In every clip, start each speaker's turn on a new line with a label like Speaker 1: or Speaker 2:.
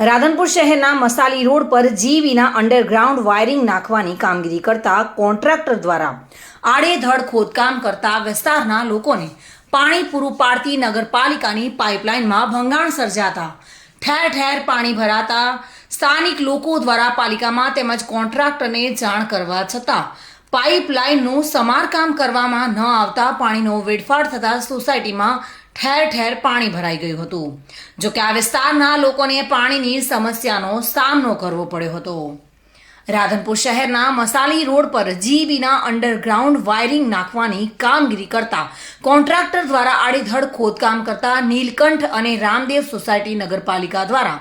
Speaker 1: રાધનપુર શહેરના મસાલી રોડ પર જીવીના underground wiring નાખવાની કામગીરી કરતા કોન્ટ્રાક્ટર દ્વારા આડેધડ ખોદકામ કરતા વિસ્તારના લોકોને પાણી પૂરું પાડતી નગરપાલિકાની પાઇપલાઇનમાં ભંગાણ સર્જાતા, ઠેર ઠેર પાણી ભરાતા સ્થાનિક લોકો દ્વારા પાલિકામાં તેમજ કોન્ટ્રાક્ટરને જાણ કરવા છતાં પાઇપલાઇનનું સમારકામ કરવામાં ન આવતા પાણીનો વેડફાટ થતા સોસાયટીમાં ઠેર ઠેર પાણી ભરાઈ ગયું હતું. જો કે આ વિસ્તારના લોકોને પાણીની સમસ્યાનો સામનો કરવો પડ્યો હતો. રાધનપુર શહેરના મસાલી રોડ પર જીબીના અંડરગ્રાઉન્ડ વાયરિંગ નાખવાની કામગીરી કરતા કોન્ટ્રાક્ટર દ્વારા આડેધડ ખોદકામ કરતા નીલકંઠ અને રામદેવ સોસાયટી નગરપાલિકા દ્વારા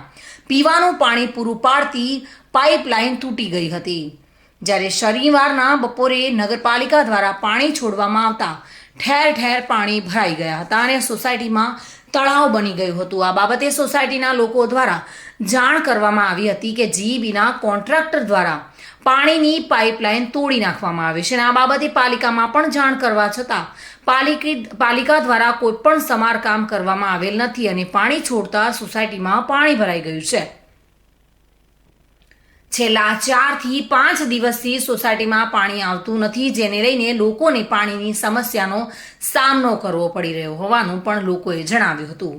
Speaker 1: પીવાનું પાણી પૂરું પાડતી પાઇપલાઇન તૂટી ગઈ હતી. જ્યારે શનિવારના બપોરે નગરપાલિકા દ્વારા પાણી છોડવામાં આવતા ઠેર ઠેર પાણી ભરાઈ ગયા હતા અને સોસાયટીમાં તળાવ બની ગયું હતું. આ બાબતે સોસાયટીના લોકો દ્વારા જાણ કરવામાં આવી હતી કે જીઈબીના કોન્ટ્રાક્ટર દ્વારા પાણીની પાઇપલાઇન તોડી નાખવામાં આવી છે અને આ બાબતે પાલિકામાં પણ જાણ કરવા છતાં પાલિકી પાલિકા દ્વારા કોઈપણ સમારકામ કરવામાં આવેલ નથી અને પાણી છોડતા સોસાયટીમાં પાણી ભરાઈ ગયું છે. છેલ્લા ચારથી પાંચ દિવસથી સોસાયટીમાં પાણી આવતું નથી, જેને લઈને લોકોને પાણીની સમસ્યાનો સામનો કરવો પડી રહ્યો હોવાનું પણ લોકોએ જણાવ્યું હતું.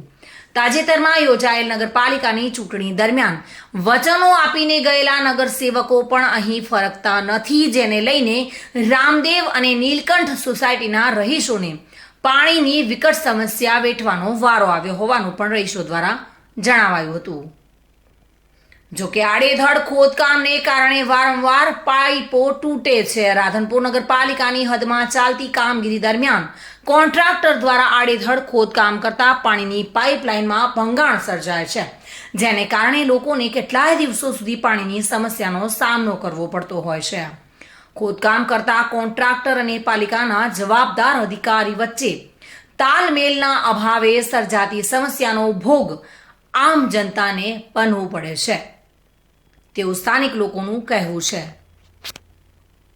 Speaker 1: તાજેતરમાં યોજાયેલ નગરપાલિકાની ચૂંટણી દરમિયાન વચનો આપીને ગયેલા નગરસેવકો પણ અહીં ફરકતા નથી, જેને લઈને રામદેવ અને નીલકંઠ સોસાયટીના રહીશોને પાણીની વિકટ સમસ્યા વેઠવાનો વારો આવ્યો હોવાનું પણ રહીશો દ્વારા જણાવાયું હતું. જો કે આડેધડ ખોદકામને કારણે વારંવાર પાઇપો તૂટે છે. રાધનપુર નગરપાલિકાની હદમાં ચાલતી કામગીરી દરમિયાન કોન્ટ્રાક્ટર દ્વારા આડેધડ ખોદકામ કરતા પાણીની પાઇપલાઇનમાં ભંગાણ સર્જાય છે, જેને કારણે લોકોને કેટલાય દિવસો સુધી પાણીની સમસ્યાનો સામનો કરવો પડતો હોય છે. ખોદકામ કરતા કોન્ટ્રાક્ટર અને પાલિકાના જવાબદાર અધિકારી વચ્ચે તાલમેલના અભાવે સર્જાતી સમસ્યાનો ભોગ આમ જનતાને બનવું પડે છે. તેવું સ્થાનિક લોકોનું કહેવું છે.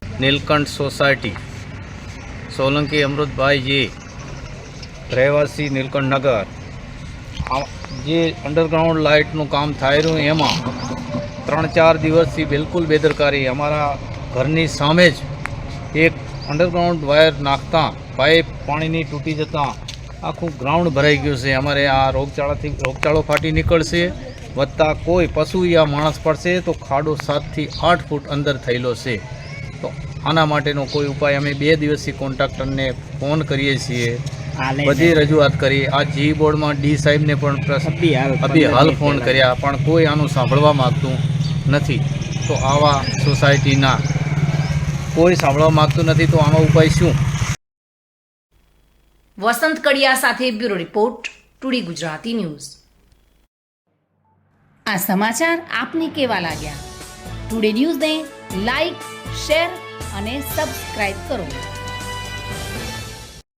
Speaker 2: નીલકંઠ સોસાયટી, સોલંકી અમૃતભાઈજી રહેવાસી નીલકંઠ નગર જે અંડરગ્રાઉન્ડ લાઇટનું કામ થાય રહ્યું એમાં ત્રણ ચાર દિવસથી બિલકુલ બેદરકારી. અમારા ઘરની સામે જ એક અંડરગ્રાઉન્ડ વાયર નાખતા પાઇપ પાણીની તૂટી જતાં આખું ગ્રાઉન્ડ ભરાઈ ગયું છે. અમારે આ રોગચાળાથી, રોગચાળો ફાટી નીકળશે. વત્તા કોઈ પશુ યા માણસ પડશે તો ખાડો સાતથી આઠ ફૂટ અંદર થયેલો છે. તો આના માટેનો કોઈ ઉપાય અમે બે દિવસથી કોન્ટ્રાક્ટરને ફોન કરીએ છીએ. બધી રજૂઆત કરી. આ જી બોર્ડમાં ડી સાહેબને પણ અભી હાલ ફોન કર્યા પણ કોઈ આનું સાંભળવા માગતું નથી. તો આવા સોસાયટીના કોઈ સાંભળવા માગતું નથી તો આનો ઉપાય શું?
Speaker 1: વસંત કડિયા સાથે bureau report two D Gujarati news. આ સમાચાર આપને કેવા લાગ્યા? ટુડે ન્યૂઝને લાઈક શેર અને સબસ્ક્રાઇબ કરો.